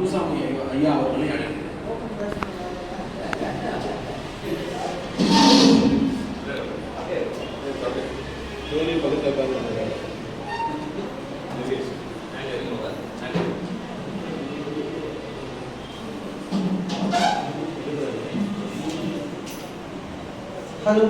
முனுசாமி ஐயா- ஐயா அவர்களை அழைக்கிறேன் ஹலோ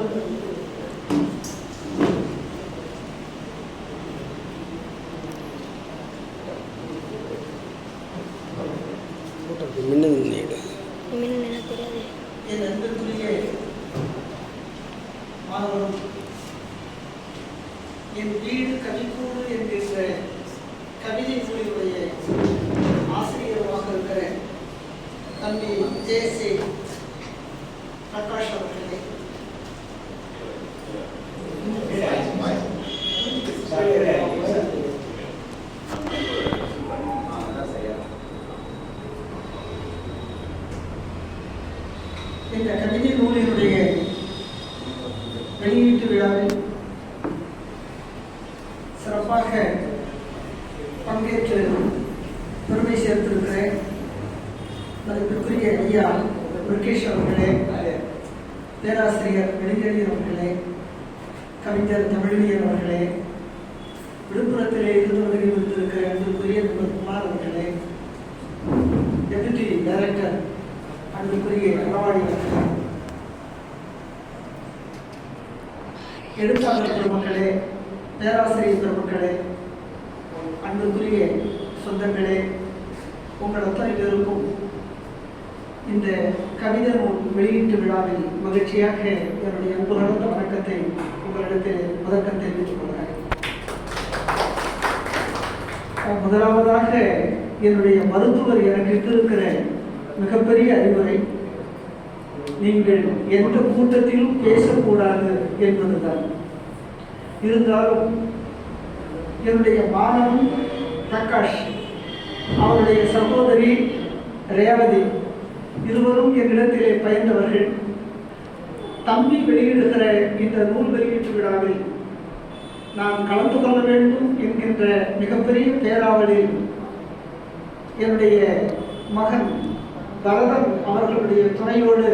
மின்னல் நீடு இனிமேல் என்ன தெரியாது என் அன்பிற்குரிய மாணவரும் என் வீடு கவிக்கூடு என்கின்ற கவிதை நூலினுடைய ஆசிரியராக இருக்கிற தம்பி ஜெயசி பிரகாஷ் அவர்களே இந்த கவிதை நூலினுடைய வெளியீட்டு விழாவில் சிறப்பாக பங்கேற்று பெருமை சேர்த்திருக்கிறேன் மதிப்பிற்குரிய ஐயா முருகேஷ் அவர்களே பேராசிரியர் வெளிஞ்செழியர் அவர்களே கவிஞர் தமிழியர் அவர்களே விழுப்புரத்திலே இருந்து வருகை வந்திருக்கிற அன்புக்குரிய நண்பர் குமார் அவர்களே டெபுட்டி டைரக்டர் அன்புக்குரிய அங்கவாடி அவர்களே எழுத்தாளர் பெருமக்களே பேராசிரியர் பெருமக்களே அன்புக்குரிய சொந்தங்களே உங்கள் அத்தனை பேருக்கும் இந்த கவிதை வெளியீட்டு விழாவில் மகிழ்ச்சியாக என்னுடைய அன்புகளந்த வணக்கத்தை உங்களிடத்தில் முதற்கம் தெரிவித்துக் கொள்கிறேன். முதலாவதாக என்னுடைய மருத்துவர் எனக்கு இட்டிருக்கிற மிகப்பெரிய அறிவுரை நீங்கள் எந்த கூட்டத்திலும் பேசக்கூடாது என்பதுதான். இருந்தாலும் என்னுடைய மாணவன் பிரகாஷ் அவருடைய சகோதரி ரேவதி இருவரும் என்னிடத்திலே பயந்தவர்கள். தம்பி வெளியிடுகிற இந்த நூல் வெளியீட்டு விழாவில் நான் கலந்து கொள்ள வேண்டும் என்கின்ற மிகப்பெரிய பேராவலில் என்னுடைய மகன் பரதன் அவர்களுடைய துணையோடு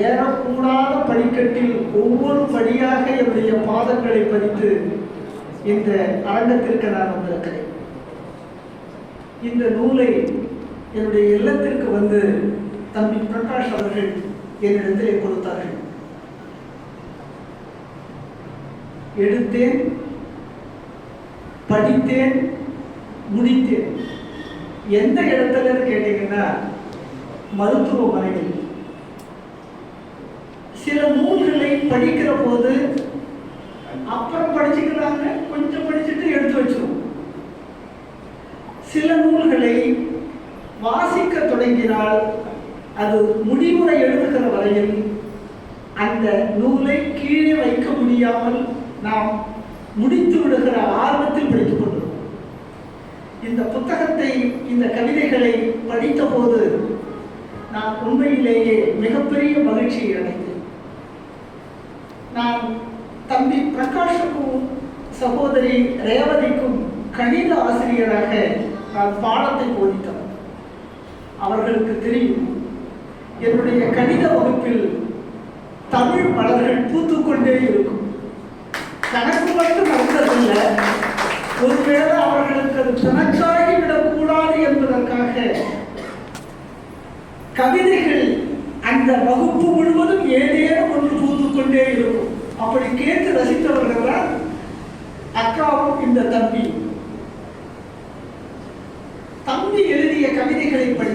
ஏறக்கூடாத படிக்கட்டில் ஒவ்வொரு படியாக என்னுடைய பாதங்களை பதித்து இந்த அரங்கத்திற்கு நான் வந்திருக்கிறேன். இந்த நூலை என்னுடைய இல்லத்திற்கு வந்து தம்பி பிரகாஷ் அவர்கள் என்னிடத்திலே கொடுத்தார்கள். எடுத்தேன் படித்தேன் முடித்தேன். எந்த இடத்துலன்னு கேட்டீங்கன்னா மருத்துவமனையில். சில நூல்களை படிக்கிற போது அப்புறம் படிச்சுக்கிறாங்க கொஞ்சம் படிச்சுட்டு எடுத்து வச்சிருவோம். சில நூல்களை வாசிக்க தொடங்கினால் அது முடிவுரை எழுதுகிற வரையில் அந்த நூலை கீழே வைக்க முடியாமல் நாம் முடித்து விடுகிற ஆர்வத்தில் படித்துக் கொண்டிருக்கிறோம். இந்த புத்தகத்தை இந்த கவிதைகளை படித்தபோது நான் உண்மையிலேயே மிகப்பெரிய மகிழ்ச்சியை அடைந்தேன். நான் தம்பி பிரகாஷுக்கும் சகோதரி ரேவதிக்கும் கணித ஆசிரியராக நான் பாடத்தை போதித்தவன் அவர்களுக்கு தெரியும். என்னுடைய கணித வகுப்பில் தமிழ் மலர்கள் பூத்துக்கொண்டே இருக்கும். தனக்கு மட்டும் நடந்ததில்லை ஒருவேளை அவர்களுக்கு அது பிணக்காகி விடக்கூடாது என்பதற்காக கவிதைகள் அந்த வகுப்பு முழுவதும் ஏதேனும் ஒன்று பூத்துக்கொண்டே இருக்கும். அப்படி கேட்டு ரசித்தவர்கள் தான் அக்காவும் இந்த தம்பி. தம்பி எழுதிய கவிதைகளை படி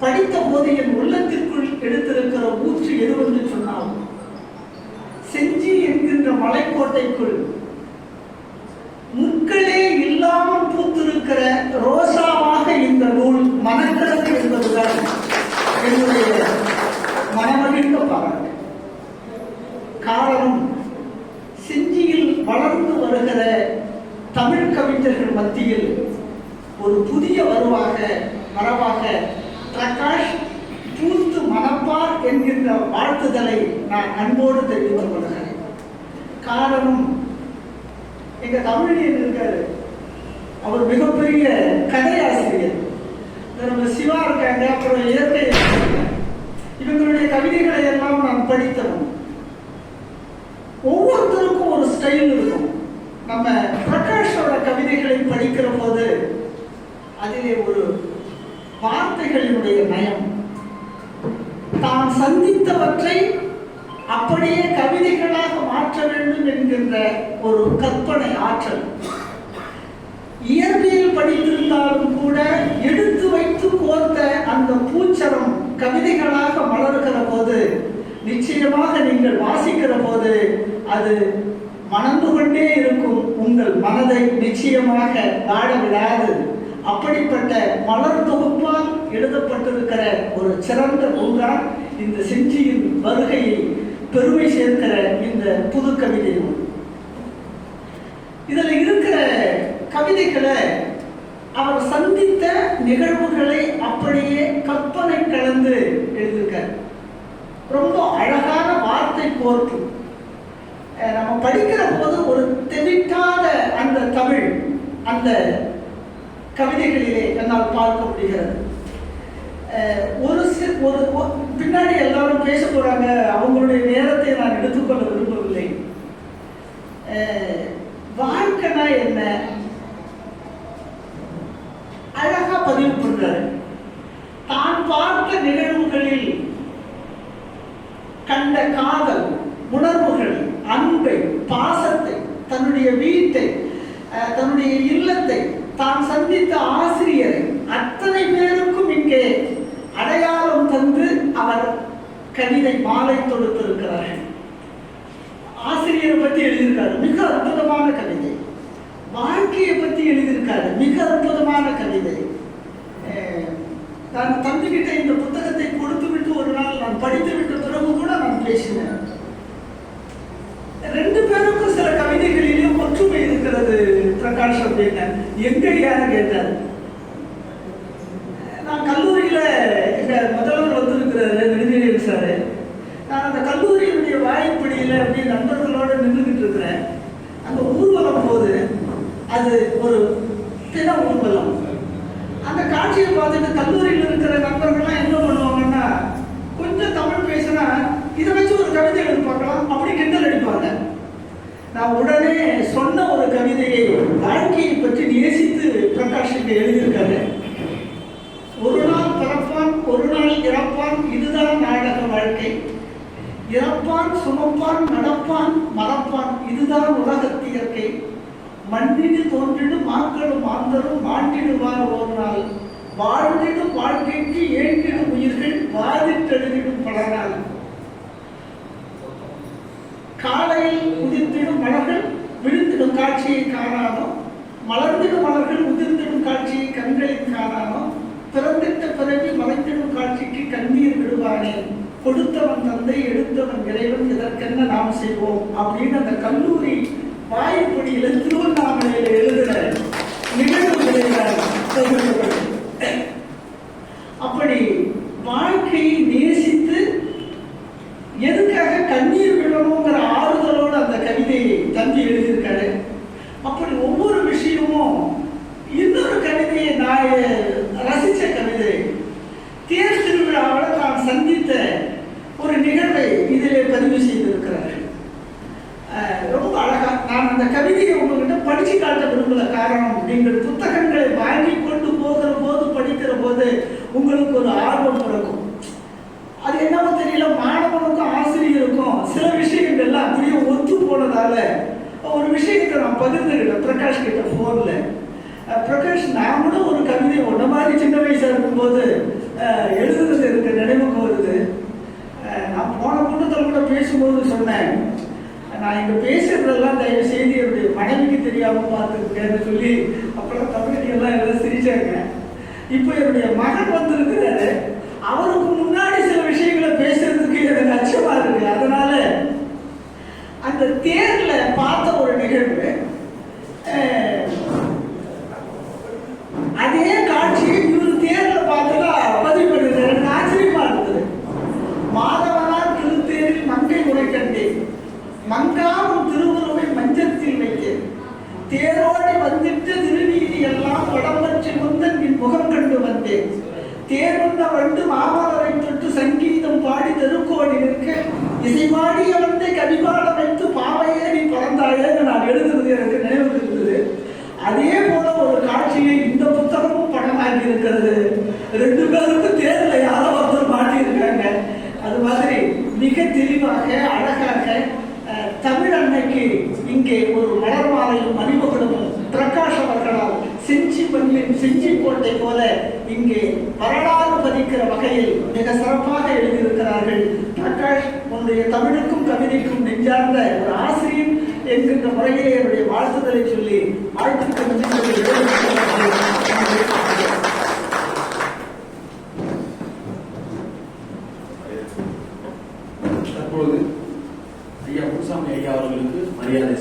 படித்த போது என் உள்ளத்திற்குள் எடுத்திருக்கிற ஊற்று எதுவென்று சொன்னால் செஞ்சி என்கின்ற மலைக்கோட்டைக்குள் அன்போடு தெரிவித்துக் கொள்கிறேன். காரணம் எங்க தமிழியன் இருக்காரு. அவர் மிகப்பெரிய கதையாசிரியர். அப்புறம் இயற்கை இவங்களுடைய கவிதைகளை எல்லாம் நான் படித்தவன் ஒவ்வொருத்தருக்கும் ஒரு ஸ்டைல் இருக்கும். நம்ம பிரகாஷோட கவிதைகளை படிக்கிற போது அதிலே ஒரு வார்த்தைகளினுடைய நயம். என்கின்ற ஒரு கற்பனை ஆற்றல். இயற்பியல் படித்திருந்தாலும் கூட எடுத்து வைத்து கோர்த்த அந்த பூச்சரம் கவிதைகளாக மலர்கிற போது நிச்சயமாக நீங்கள் வாசிக்கிற போது அது மணந்து கொண்டே இருக்கும். உங்கள் மனதை நிச்சயமாக வாட விடாது அப்படிப்பட்ட மலர் தொகுப்பால் எழுதப்பட்டிருக்கிற ஒரு சிறந்த நூல்தான் இந்த செஞ்சியின் வருகையை பெருமை சேர்க்கிற இந்த புது கவிதை ஒன்று. இதுல இருக்கிற கவிதைகளை அவர் சந்தித்த நிகழ்வுகளை அப்படியே கற்பனை கலந்து எழுதியிருக்கார். ரொம்ப அழகான வார்த்தை கோர்ப்பு. நம்ம படிக்கிற போது ஒரு தெளிக்காத அந்த தமிழ் அந்த கவிதைகளிலே என்னால் பார்க்க முடிகிறது. ஒரு சில ஒரு ஒரு- பின்னாடி எல்லாரும் பேச போறாங்க. அவங்களுடைய நேரத்தை நான் எடுத்துக்கொள்ள விரும்பவில்லை. அஹ் வாழ்க்கைனா என்ன? அழகா பதிவு பண்றாரு. தான் பார்த்த நிகழ்வுகளில் கண்ட காதல் உணர்வுகள் அன்பை பாசத்தை தன்னுடைய வீட்டை அஹ், தன்னுடைய இல்லத்தை தான் சந்தித்த ஆசிரியரை அத்தனை பேருக்கும் இங்கே அவர் கவிதை மாலை தொடுத்திருக்கிறார்கள். ஆசிரியரை பத்தி எழுதியிருக்காரு. மிக அற்புதமான கவிதை. வாழ்க்கையை பத்தி எழுதியிருக்காரு. மிக அற்புதமான கவிதை. அஹ், நான் தம்பிக்கிட்ட இந்த புத்தக கொடுத்து விட்டு ஒரு நாள் நான் படித்து விட்ட பிறகு கூட நான் பேசினேன் ரெண்டு பேருக்கும் சில கவிதைகளிலும் ஒற்றுமை இருக்கிறது பிரகாஷ் அப்படின்னு எங்கடியான்னு கேட்டார் நான் கல்லூரியில எங்க முதல்வர் வந்திருக்கிறாரு நெடுஞ்செழியன் சார் நான் அந்த கல்லூரியினுடைய வாய்ப்படியில அப்படியே நண்பர்களோடு நின்றுகிட்டு இருக்கிறேன். அந்த ஊர்வலம் போது அது ஒரு தின ஊர்வலம். அந்த காட்சியை பார்த்துட்டு கல்லூரியில் இருக்கிற நண்பர்கள்லாம் என்ன பண்ணுவாங்கன்னா கொஞ்சம் தமிழ் பேசினா இதை வச்சு ஒரு கவிதை எழுதி பார்க்கலாம் அப்படி கிண்டல் அடிப்பாங்க. நான் உடனே சொன்ன ஒரு கவிதையை வாழ்க்கையை பற்றி நேசித்து பிரகாஷ் எழுதியிருக்காரு. ஒரு நாள் பிறப்பான் ஒரு நாள் இறப்பான் இதுதான் நாடக வாழ்க்கை. இறப்பான் சுமப்பான் நடப்பான் மறப்பான். இதுதான் உலகத்து இயற்கை. மண்ணிடு தோன்றிடு மாக்களும் மாந்தரும் மாட்டிடுவார் ஒரு நாள் வாழ்ந்திடும் வாழ்க்கைக்கு ஏங்கிடும் உயிர்கள் வாதிட்டெழுதிடும் பல நாள் காலையில் உதிர்ந்திடும் மலர்கள் விழுந்திடும் காட்சியை காணாமோ மலர்ந்திடும் மலர்கள் உதிர்ந்திடும் காட்சியை கண்களில் காணாமோ பிறந்திட்ட பிறகு மறைந்திடும் காட்சிக்கு கண்ணீர் விடுவானேன் கொடுத்தவன் தந்தை எடுத்தவன் இறைவன் இதற்கென்ன நாம் செய்வோம் அப்படின்னு அந்த கல்லூரி வாய்ப்படியில திருவண்ணாமலையில எழுதுற நிகழ்வுகளை அப்படி வாழ்க்கையை நேசித்து எதுக்காக கண்ணீர் விழணுங்கிற ஆறுதலோடு அந்த கவிதையை தந்தி எழுதியிருக்காரு. அப்படி ஒவ்வொரு விஷயமும் இன்னொரு கவிதையை நான் ரசிச்ச கவிதை தேர் திருவிழாவில் தான் சந்தித்த ஒரு நிகழ்வை இதிலே பதிவு செய்திருக்கிறார்கள் அஹ் ரொம்ப அழகா நான் அந்த கவிதையை உங்ககிட்ட படிச்சு காட்ட விரும்பல காரணம் நீங்கள் புத்தகங்களை வாங்கி கொண்டு போகிற போது படிக்கிற போது உங்களுக்கு ஒரு ஆர்வம் பிறக்கும் அது என்னவோ தெரியல மாணவனுக்கும் ஆசிரியருக்கும் சில விஷயங்கள்லாம் அப்படியே ஒத்து போனதால ஒரு விஷயத்தை நான் பகிர்ந்துக்கிட்டேன் பிரகாஷ் கிட்ட ஃபோனில் பிரகாஷ் நான் கூட ஒரு கவிதை ஒன்றை மாதிரி சின்ன வயசாக இருக்கும்போது அஹ், எழுதுறது எனக்கு நினைவுக்கு வருது அஹ், நான் போன கூட்டத்தில் கூட பேசும்போது சொன்னேன் நான் இங்க பேசுறதெல்லாம் தயவு செய்து என்னுடைய மனைவிக்கு தெரியாம பார்த்துருக்கேன்னு சொல்லி அப்புறம் தமிழுக்கு எல்லாம் எல்லாம் சிரிச்சாங்க. இப்போ என்னுடைய மகன் வந்திருக்கிறாரு. அவருக்கு முன்னாடி சில விஷயங்களை பேசுறதுக்கு எனக்கு அச்சமா இருக்கு. அதனால அந்த தேர்ல பார்த்த ஒரு நிகழ்வு மாமலரை தொட்டு சங்கீதம் பாடி தெருக்கோடி நிற்க இசைபாடி செஞ்சி கோட்டை போல இங்கே வரலாறு பதிக்கிற வகையில் மிக சிறப்பாக எழுதியிருக்கிறார்கள். டாக்டர் உன்னுடைய தமிழுக்கும் கவிதைக்கும் நெஞ்சார்ந்த ஒரு ஆசிரியர் என்கின்ற முறையே என்னுடைய வாழ்த்துதலை சொல்லி வாழ்த்துக்கள் தற்பொழுது ஐயா முன்சாமி ஐயா அவர்களுக்கு மரியாதை